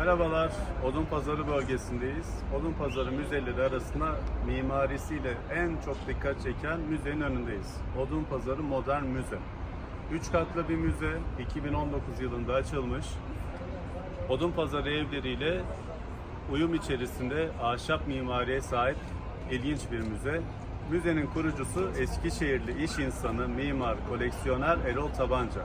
Merhabalar, Odunpazarı bölgesindeyiz. Odunpazarı müzeleri arasında mimarisiyle en çok dikkat çeken müzenin önündeyiz. Odunpazarı Modern Müze. Üç katlı bir müze, 2019 yılında açılmış. Odunpazarı evleriyle uyum içerisinde ahşap mimariye sahip ilginç bir müze. Müzenin kurucusu Eskişehirli iş insanı, mimar, koleksiyoner Erol Tabanca.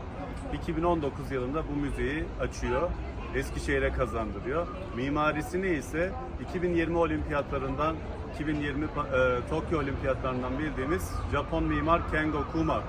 2019 yılında bu müzeyi açıyor, Eskişehir'e kazandırıyor. Mimarisini ise 2020 olimpiyatlarından 2020 pa- e, Tokyo olimpiyatlarından bildiğimiz Japon mimar Kengo Kuma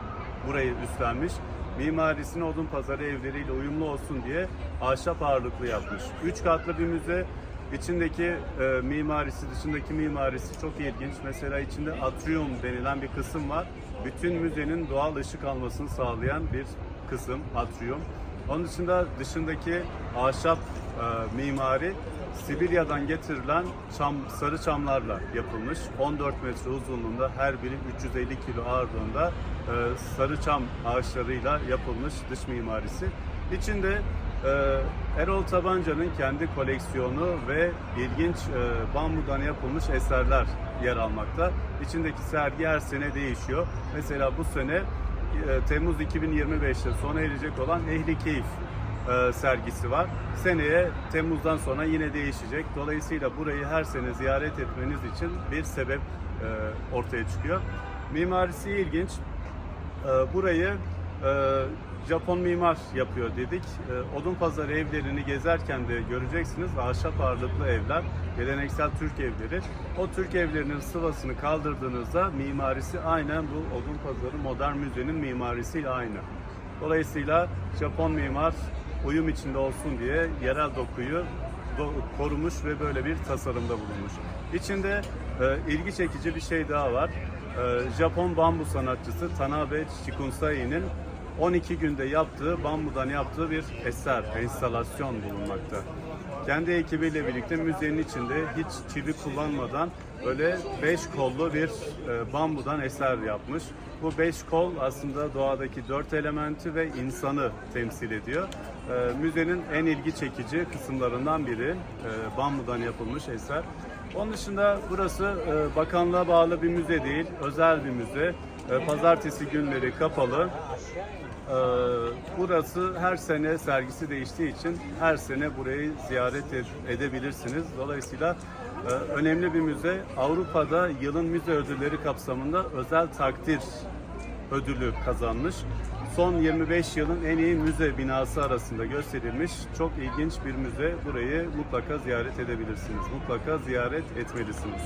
burayı üstlenmiş. Mimarisini odun pazarı evleriyle uyumlu olsun diye ahşap ağırlıklı yapmış. Üç katlı bir müze. İçindeki e, mimarisi, dışındaki mimarisi çok ilginç. Mesela içinde atrium denilen bir kısım var. Bütün müzenin doğal ışık almasını sağlayan bir kısım atrium. Onun dışında dışındaki ahşap e, mimari Sibirya'dan getirilen çam, sarı çamlarla yapılmış. 14 metre uzunluğunda her biri 350 kilo ağırlığında e, sarı çam ağaçlarıyla yapılmış dış mimarisi. İçinde e, Erol Tabanca'nın kendi koleksiyonu ve ilginç e, bambudan yapılmış eserler yer almakta. İçindeki sergi her sene değişiyor. Mesela bu sene Temmuz 2025'te sona erecek olan Ehli Keyif e, sergisi var. Seneye Temmuz'dan sonra yine değişecek. Dolayısıyla burayı her sene ziyaret etmeniz için bir sebep e, ortaya çıkıyor. Mimarisi ilginç. E, burayı e, Japon mimar yapıyor dedik. E, Odunpazarı evlerini gezerken de göreceksiniz ahşap ağırlıklı evler, geleneksel Türk evleri. O Türk evlerinin sıvasını kaldırdığınızda mimarisi aynen bu Odunpazarı Modern Müze'nin mimarisiyle aynı. Dolayısıyla Japon mimar uyum içinde olsun diye yerel dokuyu do- korumuş ve böyle bir tasarımda bulunmuş. İçinde e, ilgi çekici bir şey daha var. E, Japon bambu sanatçısı Tanabe Chikunsai'nin 12 günde yaptığı, bambudan yaptığı bir eser, enstalasyon bulunmakta. Kendi ekibiyle birlikte müzenin içinde hiç çivi kullanmadan böyle beş kollu bir e, bambudan eser yapmış. Bu beş kol aslında doğadaki dört elementi ve insanı temsil ediyor. E, müzenin en ilgi çekici kısımlarından biri e, bambudan yapılmış eser. Onun dışında burası e, bakanlığa bağlı bir müze değil, özel bir müze. E, pazartesi günleri kapalı. Ee, Burası her sene sergisi değiştiği için her sene burayı ziyaret ed- edebilirsiniz. Dolayısıyla e, önemli bir müze. Avrupa'da yılın müze ödülleri kapsamında özel takdir ödülü kazanmış. Son 25 yılın en iyi müze binası arasında gösterilmiş çok ilginç bir müze. Burayı mutlaka ziyaret edebilirsiniz. Mutlaka ziyaret etmelisiniz.